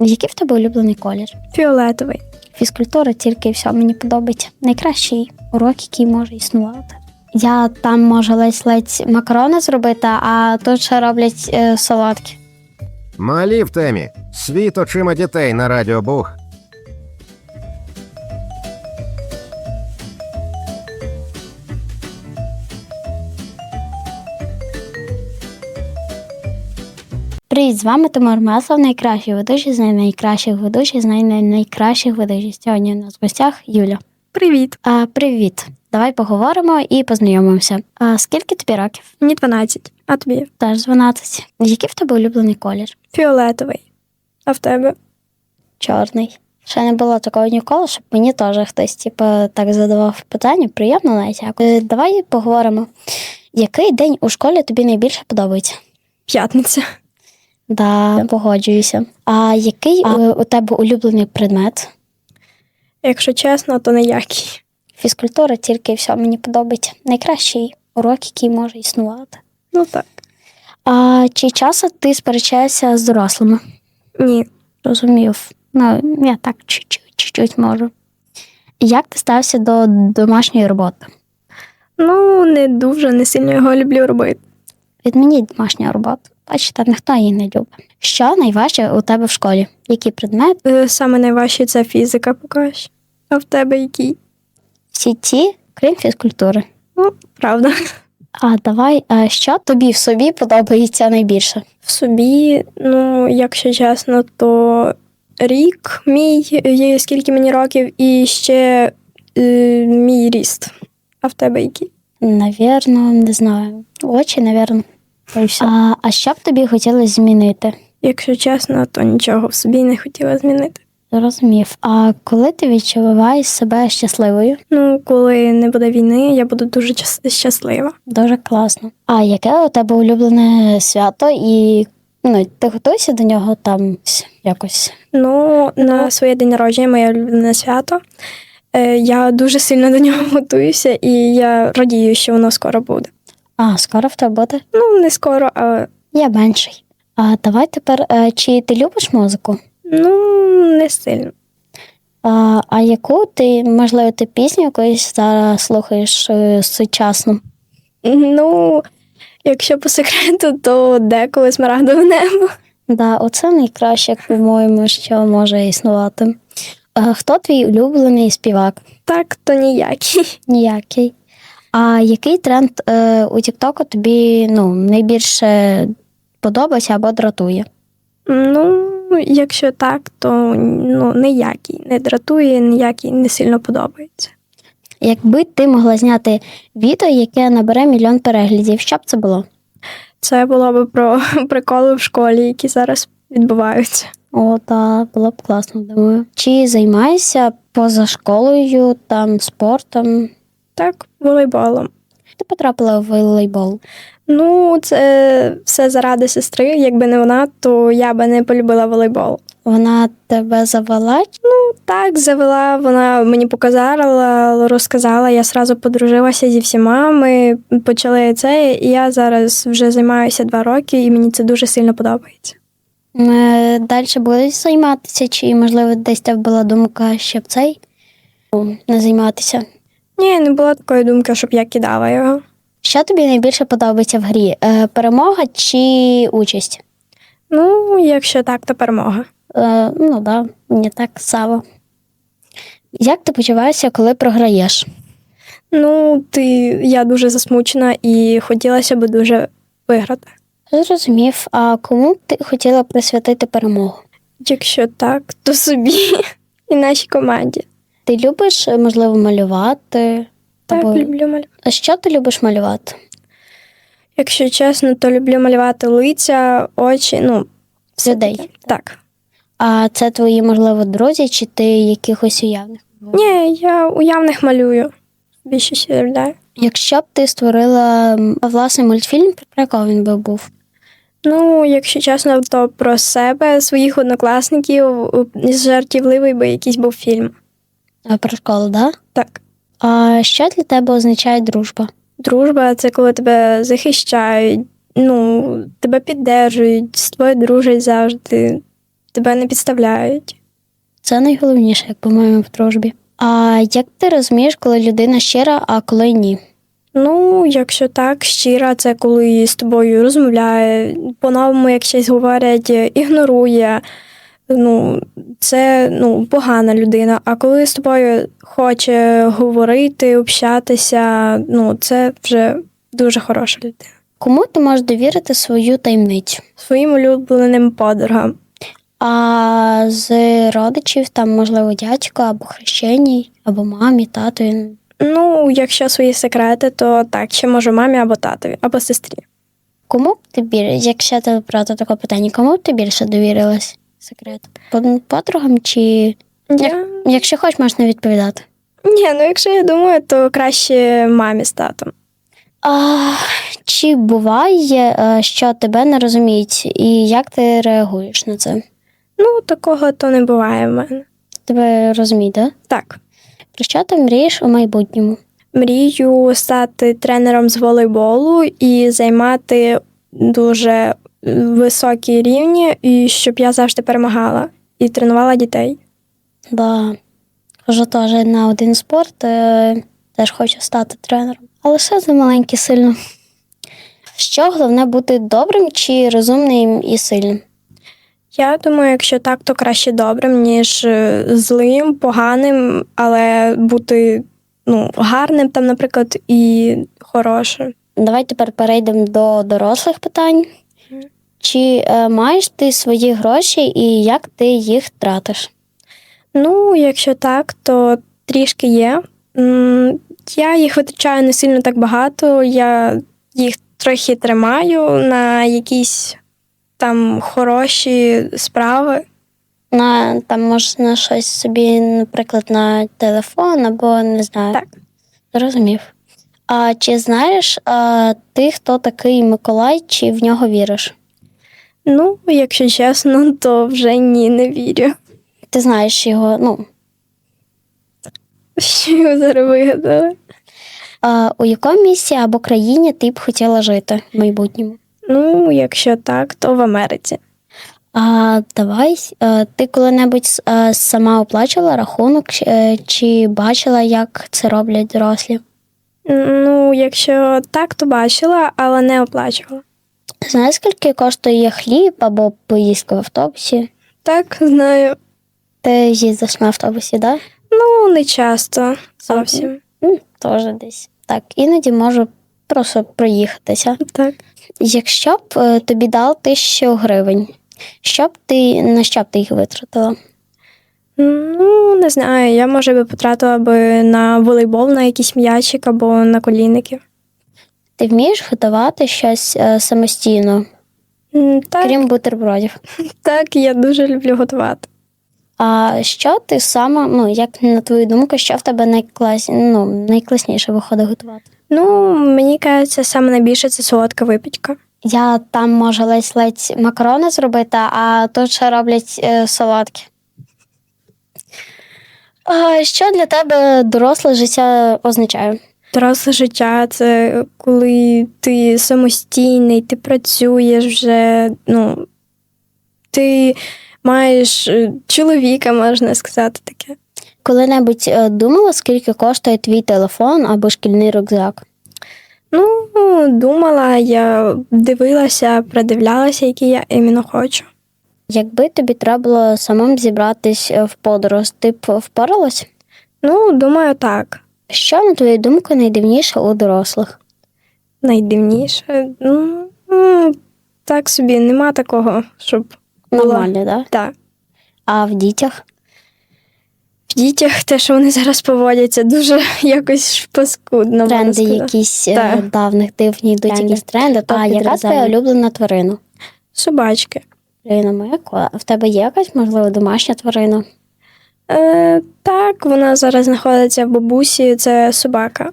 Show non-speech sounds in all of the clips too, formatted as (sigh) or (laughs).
Який в тебе улюблений колір? Фіолетовий. Фізкультура тільки і все мені подобається. Найкращий урок, який може існувати. Я там можу ледь-ледь макарони зробити, а тут ще роблять е, солодкі. Малі в темі. Світ очима дітей на радіо Буг. Привіт, з вами Тимур Маслов, найкращий ведучий з найкращих ведучих, з найкращих ведучих. Сьогодні у нас в гостях Юля. Привіт. А, привіт. Давай поговоримо і познайомимося. А скільки тобі років? Мені 12. А тобі? Теж 12. Який в тебе улюблений колір? Фіолетовий. А в тебе? Чорний. Ще не було такого ніколи, щоб мені теж хтось типу, так задавав питання. Приємно навіть. якось. Е, Давай поговоримо. Який день у школі тобі найбільше подобається? П'ятниця. Да, погоджуюся. А який е, у тебе улюблений предмет? Якщо чесно, то ніякий. Фізкультура тільки все мені подобається. Найкращий урок, який може існувати. Ну так. А чи часом ти сперечаєшся з дорослими? Ні. Розумів. Ну, я так чуть-чуть можу. Як ти стався до домашньої роботи? Ну, не дуже, не сильно його люблю робити. Відмініть домашню роботу. Бачите, ніхто її не любить. Що найважче у тебе в школі? Який предмет? Е, Саме найважче це фізика поки що. А в тебе який? Всі ті, крім фізкультури. Ну, правда. А давай, а що тобі в собі подобається найбільше? В собі, ну, якщо чесно, то рік мій, скільки мені років, і ще е, мій ріст. А в тебе який? Навірно, не знаю. Очі, навірно. Та й все. А, а що б тобі хотілося змінити? Якщо чесно, то нічого в собі не хотіла змінити. Зрозумів. А коли ти відчуваєш себе щасливою? Ну, коли не буде війни, я буду дуже щаслива. Дуже класно. А яке у тебе улюблене свято, і ну, ти готуєшся до нього там якось? Ну, на своє день народження, моє улюблене свято. е, Я дуже сильно до нього (laughs) готуюся, і я радію, що воно скоро буде. А, скоро в тебе буде? Ну, не скоро, а Я менший. А давай тепер, е, чи ти любиш музику? ну, не сильно. А, а яку ти, можливо, ти пісню якоїсь зараз слухаєш е, сучасну? Ну, якщо по секрету, то деколи смарагдове небо. Да, оце найкраще, по-моєму, що може існувати. А, хто твій улюблений співак? Так, то ніякий. Ніякий. А який тренд е, у Тіктоку тобі ну, найбільше подобається або дратує? Ну, якщо так, то ну, ніякий. Не дратує, ніякий не сильно подобається. Якби ти могла зняти відео, яке набере мільйон переглядів, що б це було? Це було б про (laughs) приколи в школі, які зараз відбуваються. О, так, було б класно, думаю. Чи займаєшся поза школою, там спортом? Так, волейболом. Ти потрапила в волейбол. Ну, це все заради сестри. Якби не вона, то я би не полюбила волейбол. Вона тебе завела? Ну Так, завела, вона мені показала, розказала. Я сразу подружилася зі всіма. Ми почали це, і я зараз вже займаюся два роки, і мені це дуже сильно подобається. Е, Далі будеш займатися, чи, можливо, десь тебе була думка, щоб цей ну, не займатися? Ні, не було такої думки, щоб я кидала його. Що тобі найбільше подобається в грі? Е, Перемога чи участь? Ну, якщо так, то перемога. Е, Ну да, мені так само. Як ти почуваєшся, коли програєш? Ну, ти я дуже засмучена і хотілося б дуже виграти. Зрозумів, а кому б ти хотіла присвятити перемогу? Якщо так, то собі (laughs) і нашій команді. Ти любиш, е, можливо, малювати? Так, Або- люблю малювати. А що ти любиш малювати? Якщо чесно, то люблю малювати лиця, очі, ну, все Людей. Так. А це твої, можливо, друзі, чи ти якихось уявних? Ні, я уявних малюю. Більше сідаю. Якщо б ти створила власний мультфільм, про якого він би був? Ну, якщо чесно, то про себе, своїх однокласників, жартівливий би якийсь був фільм. А, Про школу, да? Так. А що для тебе означає дружба? Дружба це коли тебе захищають, ну, тебе піддержують, з тобою дружать завжди. тебе не підставляють. Це найголовніше, як по-моєму, в дружбі. А як ти розумієш, коли людина щира, а коли ні? Ну, якщо так, щира, це коли з тобою розмовляє, по-новому, як щось говорять, ігнорує. Ну, це ну, погана людина. А коли з тобою хоче говорити, общатися, ну, це вже дуже хороша людина. Кому ти можеш довірити свою таємницю? Своїм улюбленим подругам. А з родичів, там, можливо, дядько або хрещеній, або мамі, татові. Ну, якщо свої секрети, то так, ще можу мамі або татові, або сестрі. Кому б ти більше, якщо ти брати таке питання, кому б ти більше довірилась секрет? Под- Подругам чи Я... якщо хочеш, можеш не відповідати? Ні, ну якщо я думаю, то краще мамі з татом. А, чи буває, е, що тебе не розуміють, і як ти реагуєш на це? Ну, такого то не буває в мене. Тебе розуміють, да? Так. Про що ти мрієш у майбутньому? Мрію стати тренером з волейболу і займати дуже високі рівні, і щоб я завжди перемагала і тренувала дітей. Да. Хожу теж на один спорт, е, теж хочу стати тренером. Але ще за маленький сильно. Що головне бути добрим чи розумним і сильним? Я думаю, якщо так, то краще добрим, ніж е, злим, поганим, але бути ну, гарним там, наприклад, і хорошим. Давай тепер перейдемо до дорослих питань. Чи е, маєш ти свої гроші і як ти їх тратиш? Ну, якщо так, то трішки є. Я їх витрачаю не сильно так багато. Я їх трохи тримаю на якісь там хороші справи. На там можна щось собі, наприклад, на телефон або не знаю. Так. Зрозумів. А чи знаєш а, ти, хто такий Миколай, чи в нього віриш? Ну, якщо чесно, то вже ні, не вірю. Ти знаєш його, ну, Що його зараз вигадали. а, у якому місці або країні ти б хотіла жити в майбутньому? Ну, якщо так, то в Америці. А давай, е, ти коли-небудь е, сама оплачувала рахунок, чи- е, чи бачила, як це роблять дорослі? Ну, якщо так, то бачила, але не оплачувала. Знаєш, скільки коштує хліб або поїздка в автобусі? Так, знаю. Ти їздиш на автобусі, так? Ну, не часто зовсім. Да? Теж десь. Так, іноді можу просто проїхатися. Так. Якщо б е, тобі дав тисячу гривень, що б ти на що б ти їх витратила? Ну, не знаю, я може би потратила би на волейбол, на якийсь м'ячик або на колінників. Ти вмієш готувати щось е, самостійно, Так, крім бутербродів? (laughs) так, я дуже люблю готувати. А що ти сама, ну як на твою думку, що в тебе найклас... ну, найкласніше виходить готувати? Ну, мені кажеться, саме найбільше це солодка випічка. Я там можу ледь-ледь макарони зробити, а тут ще роблять е, солодкі. А, що для тебе доросле життя означає? Доросле життя це коли ти самостійний, ти працюєш вже, ну, ти маєш е, чоловіка, можна сказати таке. Коли-небудь е, думала, скільки коштує твій телефон або шкільний рюкзак? Ну, думала, я дивилася, придивлялася, які я іменно хочу. Якби тобі треба було самим зібратись е, в подорож, ти б впоралась? Ну, думаю, так. Що, на твою думку, найдивніше у дорослих? Найдивніше. Ну, так собі, нема такого, щоб. Нормально, так? Да? Так. А в дітях? В дітях те, що вони зараз поводяться, дуже (laughs) якось паскудно. Тренди якісь е, Так. давних дивні йдуть Тренди. якісь тренди. Топ А яка твоя улюблена тварина? Собачки. Тварина моя. А в тебе є якась, можливо, домашня тварина? Е, так, вона зараз знаходиться в бабусі, це собака.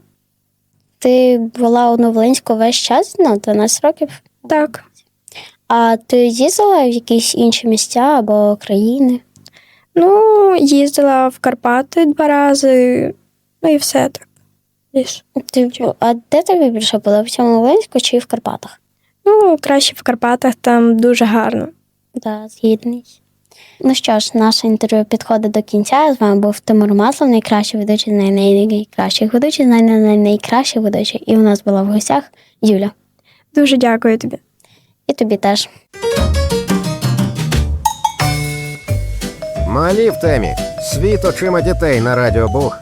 Ти була у Новолинську весь час на 12 років? Так. А ти їздила в якісь інші місця або країни? Ну, їздила в Карпати два рази, ну і все так. Ти, а де тобі більше було? В цьому Новолинську чи в Карпатах? Ну, краще в Карпатах, там дуже гарно. Да, згідний. Ну що ж, наше інтерв'ю підходить до кінця. З вами був Тимур Маслов, найкращий ведучий, най- най- найкращих ведучих, най- най- най- найкращий ведучий. І у нас була в гостях Юля. Дуже дякую тобі. І тобі теж. Малі в темі. Світ очима дітей на Радіо Буг